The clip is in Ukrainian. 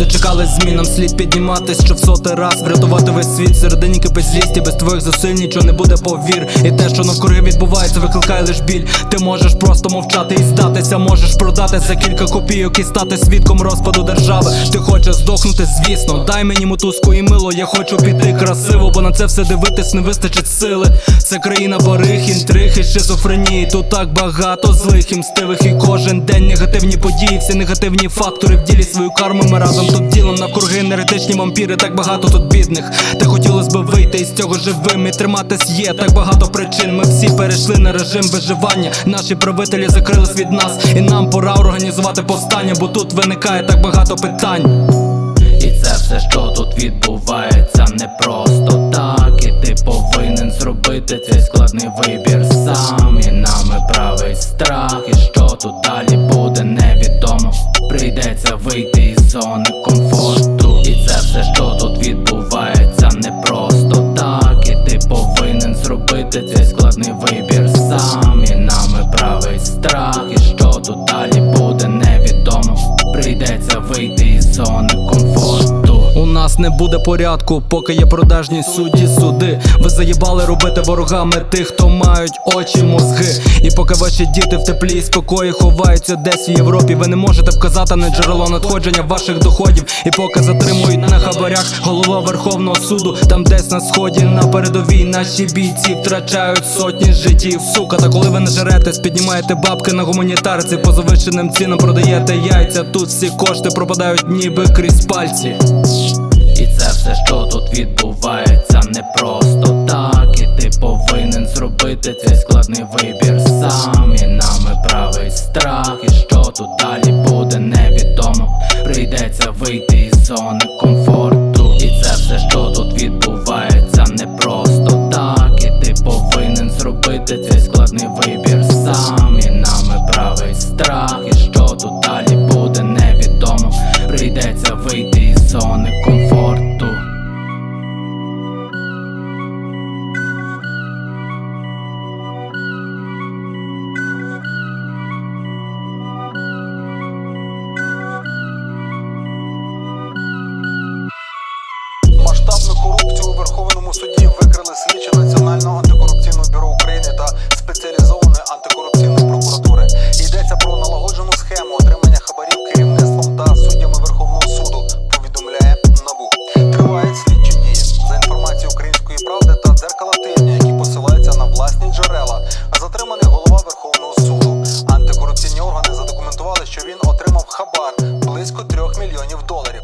Ми так дочекались змін, нам слід підніматись, що в сотий раз врятувати весь світ середині кипить злість без твоїх зусиль нічого не буде повір. І те, що навкруги відбувається, викликає лиш біль. Ти можеш просто мовчати і здатися, можеш продати за кілька копійок і стати свідком розпаду держави. Ти хочеш здохнути, звісно. Дай мені мотузку і мило, я хочу піти красиво, бо на це все дивитись не вистачить сили. Це країна барих, інтриг і шизофренії. Тут так багато злих і мстивих, і кожен день негативні події, всі негативні фактори в ділі свою карму. Ми разом тут ділом навкруги енергетичні вампіри, так багато тут бідних. Та хотілось би вийти із цього живим і триматись є так багато причин. Ми всі перейшли на режим виживання. Наші правителі закрились від нас, і нам пора організувати повстання, бо тут виникає так багато питань. І це все, що тут відбувається, не просто так. І ти повинен зробити цей складний вибір сам. І нами правий страх. І що тут далі зони комфорту. І це все, що тут відбувається, не просто так. І ти повинен зробити цей складний вибір сам. Не буде порядку, поки є продажні судді, суди. Ви заїбали робити ворогами тих, хто мають очі, мозги. І поки ваші діти в теплі і спокої ховаються десь в Європі, ви не можете вказати на джерело надходження ваших доходів. І поки затримують на хабарях голова Верховного суду, там десь на сході, на передовій наші бійці втрачають сотні життів. Сука, та коли ви не жаретесь, піднімаєте бабки на гуманітарці, по завищеним цінам продаєте яйця. Тут всі кошти пропадають ніби крізь пальці. І це все, що тут відбувається, не просто так. І ти повинен зробити цей складний вибір сам. І нами правий страх. І що тут далі буде, невідомо. Прийдеться вийти із зони комфорту. І це все, що тут відбувається, не просто так. І ти повинен зробити цей складний вибір сам. І нами правий страх. І що тут далі буде, невідомо. Прийдеться вийти зони комфорту. Масштабну корупцію у Верховному мільйонів доларів.